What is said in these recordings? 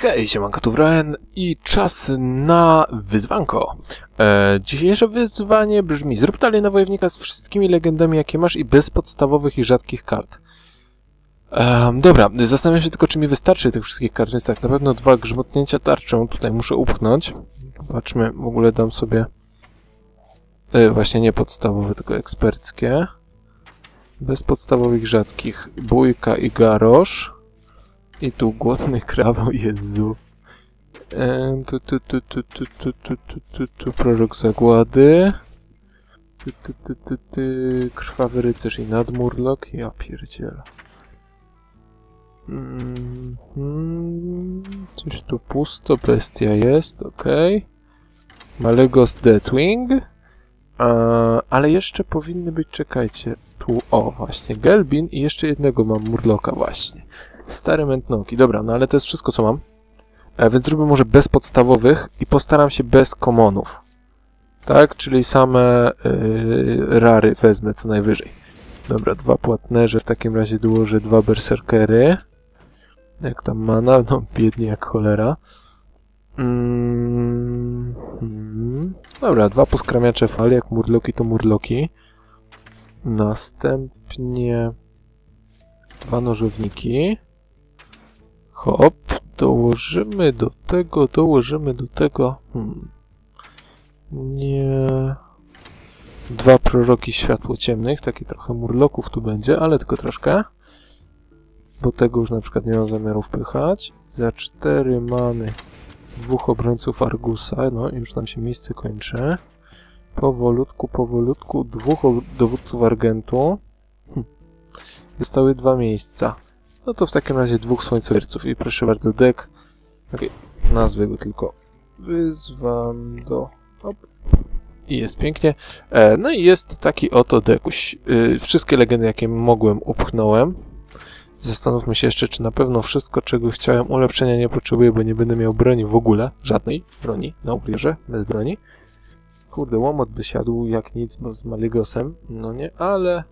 Hej, siemanko, tu Wren i czas na wyzwanko. E, dzisiejsze wyzwanie brzmi Zrób dalej na wojownika z wszystkimi legendami, jakie masz i bez podstawowych i rzadkich kart. E, dobra, zastanawiam się tylko, czy mi wystarczy tych wszystkich kart, więc tak, na pewno dwa grzmotnięcia tarczą tutaj muszę upchnąć. Zobaczmy, w ogóle dam sobie... E, właśnie nie podstawowe, tylko eksperckie. Bez podstawowych rzadkich. Bójka i garosz. I tu głodny krawał, Jezu. E, tu, tu, tu, tu, tu, tu, tu, tu, tu, tu, prorok zagłady. Tu, tu, tu, tu, tu, krwawy rycerz i nadmurlok. Ja pierdzielę. Mm, mm, coś tu pusto, bestia jest, okej. Okay. Malegos Deathwing. A, ale jeszcze powinny być, czekajcie, tu, o, właśnie, Gelbin i jeszcze jednego mam Murloka, właśnie. Stare mętnoki. Dobra, no ale to jest wszystko, co mam. E, więc zrobię może bez podstawowych i postaram się bez komonów. Tak? Czyli same yy, rary wezmę co najwyżej. Dobra, dwa płatnerze. W takim razie dołożę dwa berserkery. Jak tam mana? No, biednie jak cholera. Mm -hmm. Dobra, dwa poskramiacze fali. Jak murloki, to murloki. Następnie dwa nożowniki. Hop, dołożymy do tego, dołożymy do tego... Hmm. Nie... Dwa proroki światło ciemnych, taki trochę murloków tu będzie, ale tylko troszkę. Bo tego już na przykład nie mam zamiaru wpychać. Za cztery many dwóch obrońców Argusa, no już nam się miejsce kończy. Powolutku, powolutku, dwóch dowódców Argentu. Hm. Zostały dwa miejsca. No to w takim razie dwóch słońcowierców i proszę bardzo, deck. Okej, okay. nazwę go tylko wyzwam do... I jest pięknie. E, no i jest taki oto dekuś. E, wszystkie legendy, jakie mogłem, upchnąłem. Zastanówmy się jeszcze, czy na pewno wszystko, czego chciałem, ulepszenia nie potrzebuję, bo nie będę miał broni w ogóle. Żadnej broni na uprierze, bez broni. Kurde, łomot by siadł jak nic, bo z Maligosem. No nie, ale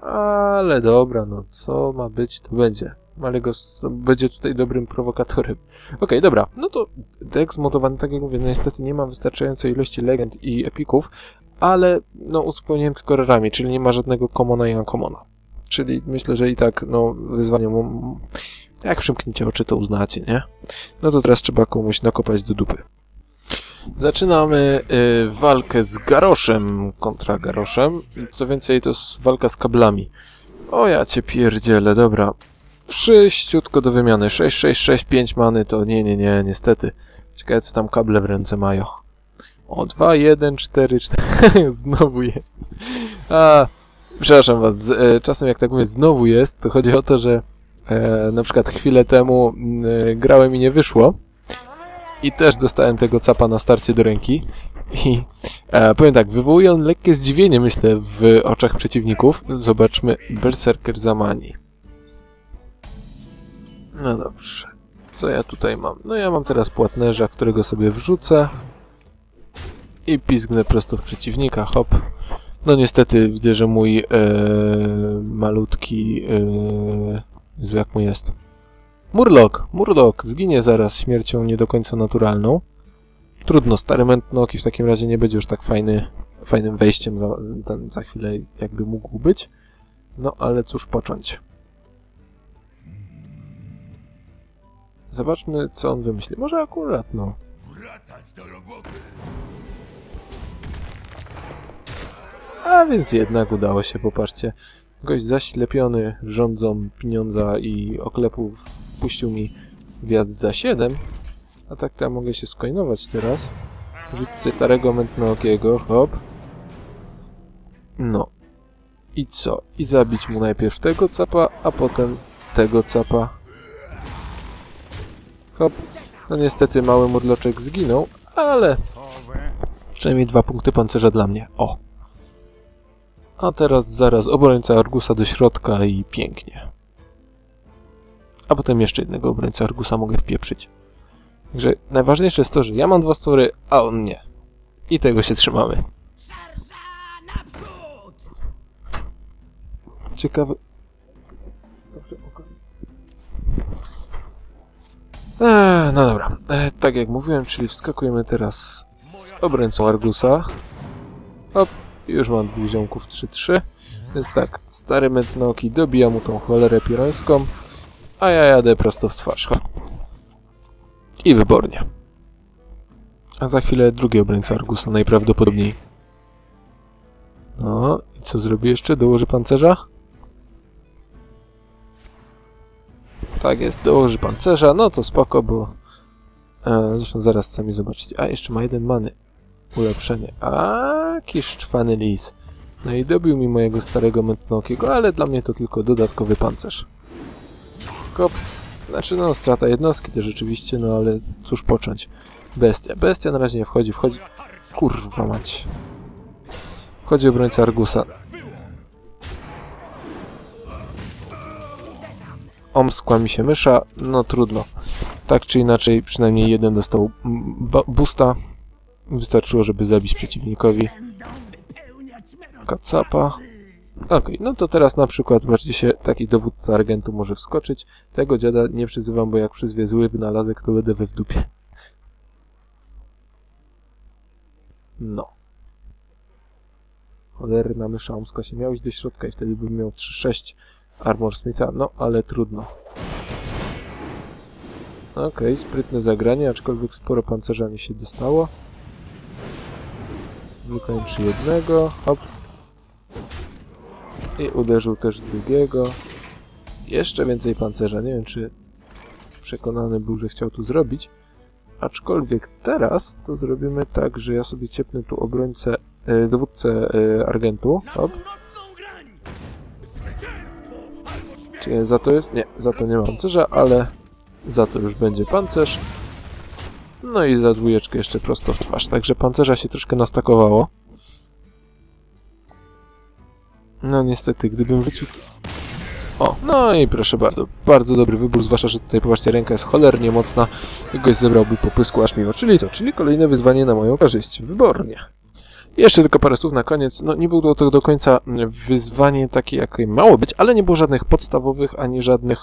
ale dobra, no co ma być, to będzie. Malegos będzie tutaj dobrym prowokatorem. Okej, okay, dobra, no to deck zmontowany, tak jak mówię, no niestety nie ma wystarczającej ilości legend i epików, ale no uzupełniłem tylko rarami, czyli nie ma żadnego komona i uncommona. Czyli myślę, że i tak, no, wyzwanie mu... Jak przymkniecie oczy, to uznacie, nie? No to teraz trzeba komuś nakopać do dupy. Zaczynamy y, walkę z Garoszem kontra Garoszem. Co więcej, to jest walka z kablami. O ja cię pierdzielę, dobra. Wszyściutko do wymiany. 6, 6, 6, 5 many to nie, nie, nie, niestety. Ciekawe co tam kable w ręce mają. O, 2, 1, 4, 4. znowu jest. A, przepraszam was. E, czasem jak tak mówię, znowu jest, to chodzi o to, że e, na przykład chwilę temu e, grałem i nie wyszło. I też dostałem tego capa na starcie do ręki. I e, powiem tak, wywołuje on lekkie zdziwienie, myślę, w oczach przeciwników. Zobaczmy, Berserker Zamani. No dobrze. Co ja tutaj mam? No ja mam teraz płatnerza, którego sobie wrzucę. I pizgnę prosto w przeciwnika, hop. No niestety widzę, że mój e, malutki... E, jak mu jest? Murloc! Murloc zginie zaraz śmiercią nie do końca naturalną. Trudno, stary mętnoki w takim razie nie będzie już tak fajny, fajnym wejściem za, za chwilę jakby mógł być. No ale cóż począć. Zobaczmy, co on wymyśli. Może akurat, no. A więc jednak udało się, popatrzcie. Gość zaślepiony rządzą pieniądza i oklepów puścił mi wjazd za 7. A tak to ja mogę się skoinować teraz. Rzucić sobie starego mętnookiego, hop. No. I co? I zabić mu najpierw tego capa, a potem tego capa. Hop. No niestety mały murloczek zginął, ale przynajmniej dwa punkty pancerza dla mnie. O! A teraz zaraz obrońca Argusa do środka i pięknie a potem jeszcze jednego obrońcę Argusa mogę wpieprzyć. Także najważniejsze jest to, że ja mam dwa story, a on nie. I tego się trzymamy. Ciekawe... E, no dobra, e, tak jak mówiłem, czyli wskakujemy teraz z obrońcą Argusa. Hop, już mam dwóch ziomków 3-3. Więc tak, stary Metnoki dobija mu tą cholerę pirońską, a ja jadę prosto w twarz. I wybornie. A za chwilę drugi obrońca Argusa najprawdopodobniej. No, i co zrobi jeszcze? Dołoży pancerza? Tak jest, dołoży pancerza, no to spoko, bo... E, zresztą zaraz sami zobaczycie. A, jeszcze ma jeden many. Ulepszenie. A, kiszczwany lis. No i dobił mi mojego starego mętnokiego, ale dla mnie to tylko dodatkowy pancerz. Kop. Znaczy, no, strata jednostki też rzeczywiście, no ale cóż począć. Bestia. Bestia na razie nie wchodzi, wchodzi... Kurwa mać. Wchodzi obrońca Argusa. Omskła mi się mysza, no trudno. Tak czy inaczej, przynajmniej jeden dostał boosta. Wystarczyło, żeby zabić przeciwnikowi. Kacapa. Okej, no to teraz na przykład, zobaczcie się, taki dowódca Argentu może wskoczyć. Tego dziada nie przyzywam, bo jak przyzwie zły wynalazek, to będę we w dupie. No. Cholerna mysza omska się miał iść do środka i wtedy bym miał 3-6 Armor Smitha, no ale trudno. Okej, sprytne zagranie, aczkolwiek sporo pancerza mi się dostało. Wykończy jednego, hop. I uderzył też drugiego. Jeszcze więcej pancerza, nie wiem czy przekonany był, że chciał tu zrobić. Aczkolwiek teraz to zrobimy tak, że ja sobie ciepnę tu obrońcę, e, dowódcę e, Argentu, hop. Czy za to jest? Nie, za to nie mam pancerza, ale za to już będzie pancerz. No i za dwójeczkę jeszcze prosto w twarz. Także pancerza się troszkę nastakowało. No niestety, gdybym rzucił... O, no i proszę bardzo, bardzo dobry wybór, zwłaszcza, że tutaj, popatrzcie, ręka jest cholernie mocna gość zebrałby popysku aż mimo. Czyli to, czyli kolejne wyzwanie na moją korzyść. Wybornie. Jeszcze tylko parę słów na koniec. No nie było to do końca wyzwanie takie, jakie mało być, ale nie było żadnych podstawowych, ani żadnych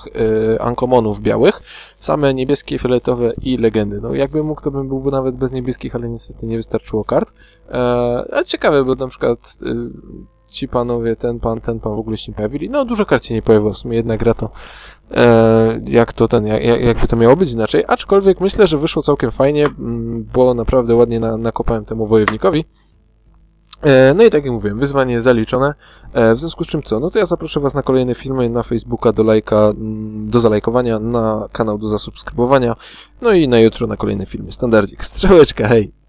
e, ankomonów białych. Same niebieskie, fioletowe i legendy. No jakbym mógł, to bym byłby nawet bez niebieskich, ale niestety nie wystarczyło kart. E, a ciekawe, bo na przykład e, ci panowie, ten pan, ten pan w ogóle się nie pojawili. No dużo kart się nie pojawiło, w sumie jedna gra to e, jak to ten, jak, jakby to miało być inaczej. Aczkolwiek myślę, że wyszło całkiem fajnie, mm, bo naprawdę ładnie na, nakopałem temu wojownikowi. E, No i tak jak mówiłem, wyzwanie zaliczone. E, W związku z czym co? No to ja zaproszę Was na kolejne filmy, na Facebooka do lajka, mm, do zalajkowania, na kanał do zasubskrybowania, no i na jutro na kolejne filmy. Standardzik, strzałeczka, hej!